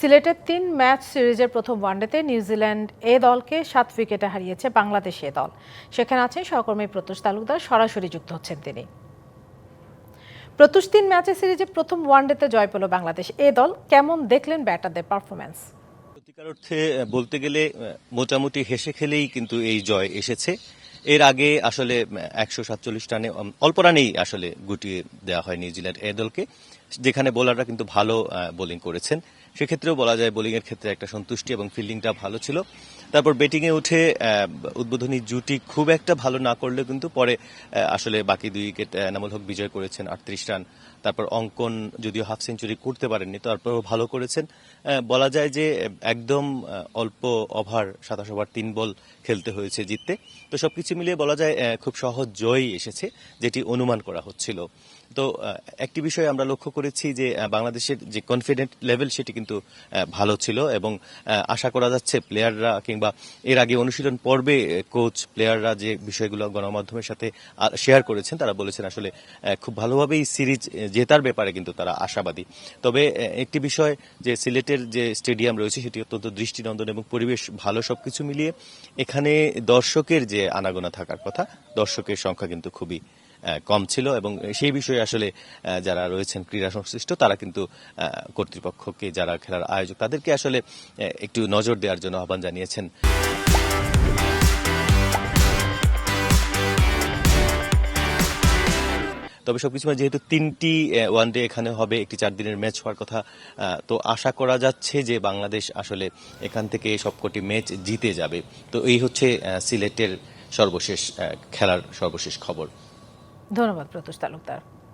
সিলেটের তিন ম্যাচ সিরিজের প্রথম ওয়ানডেতে নিউজিল্যান্ড এ দলকে সাত উইকেটে হারিয়েছে বাংলাদেশ এ দল। সেখানে আছেন সহকর্মী প্রত্যুষ তালুকদার, সরাসরি যুক্ত হচ্ছেন তিনি। প্রত্যুষ তিন ম্যাচের সিরিজে প্রথম ওয়ানডেতে জয় পেল বাংলাদেশ এ দল। কেমন দেখলেন ব্যাটারদের পারফরমেন্স সত্যিকার অর্থে বলতে গেলে মোটামুটি হেসে খেলেই কিন্তু এই জয় এসেছে। এর আগে আসলে একশো সাতচল্লিশ রানে অল্প রানেই আসলে গুটিয়ে দেওয়া হয় নিউজিল্যান্ড এ দলকে, যেখানে বোলাররা কিন্তু ভালো বোলিং করেছেন। সেক্ষেত্রেও বলা যায় বোলিং এর ক্ষেত্রে একটা সন্তুষ্টি এবং ফিল্ডিংটা ভালো ছিল। তারপর ব্যাটিং এ উঠে উদ্বোধনী জুটি খুব একটা ভালো না করলেও কিন্তু পরে আসলে বাকি দুই উইকেট এনামুল হক বিজয় করেছেন, আটত্রিশ রান। তারপর অঙ্কন যদিও হাফ সেঞ্চুরি করতে পারেননি, তারপরও ভালো করেছেন। বলা যায় যে একদম অল্প ওভার সাতাশ ওভার তিন বল খেলতে হয়েছে জিততে। তো সবকিছু মিলিয়ে বলা যায় খুব সহজ জয়ই এসেছে, যেটি অনুমান করা হচ্ছিল। তো একটি বিষয় আমরা লক্ষ্য করেছি যে বাংলাদেশের যে কনফিডেন্ট লেভেল সেটি কিন্তু ভালো ছিল এবং আশা করা যাচ্ছে প্লেয়াররা কিংবা এর আগে অনুশীলন পর্বে কোচ প্লেয়াররা যে বিষয়গুলো গণমাধ্যমের সাথে শেয়ার করেছেন, তারা বলেছেন আসলে খুব ভালোভাবেই সিরিজ জেতার ব্যাপারে কিন্তু তারা আশাবাদী। তবে একটি বিষয় যে সিলেটের যে স্টেডিয়াম রয়েছে, সেটি অত্যন্ত দৃষ্টিনন্দন এবং পরিবেশ ভালো সবকিছু মিলিয়ে, এখানে দর্শকের যে আনাগোনা থাকার কথা, দর্শকের সংখ্যা কিন্তু খুবই কম ছিল এবং সেই বিষয়ে আসলে যারা রয়েছেন ক্রীড়া সংশ্লিষ্ট, তারা কিন্তু কর্তৃপক্ষকে যারা খেলার আয়োজক, তাদেরকে আসলে একটু নজর দেওয়ার জন্য আহ্বান জানিয়েছেন। তবে সবকিছু যেহেতু তিনটি ওয়ান ডে এখানে হবে, একটি চার দিনের ম্যাচ হওয়ার কথা তো আশা করা যাচ্ছে যে বাংলাদেশ আসলে এখান থেকে সবকটি ম্যাচ জিতে যাবে। তো এই হচ্ছে সিলেটের সর্বশেষ খেলার সর্বশেষ খবর। ধন্যবাদ প্রত্যুষ তালুকদার।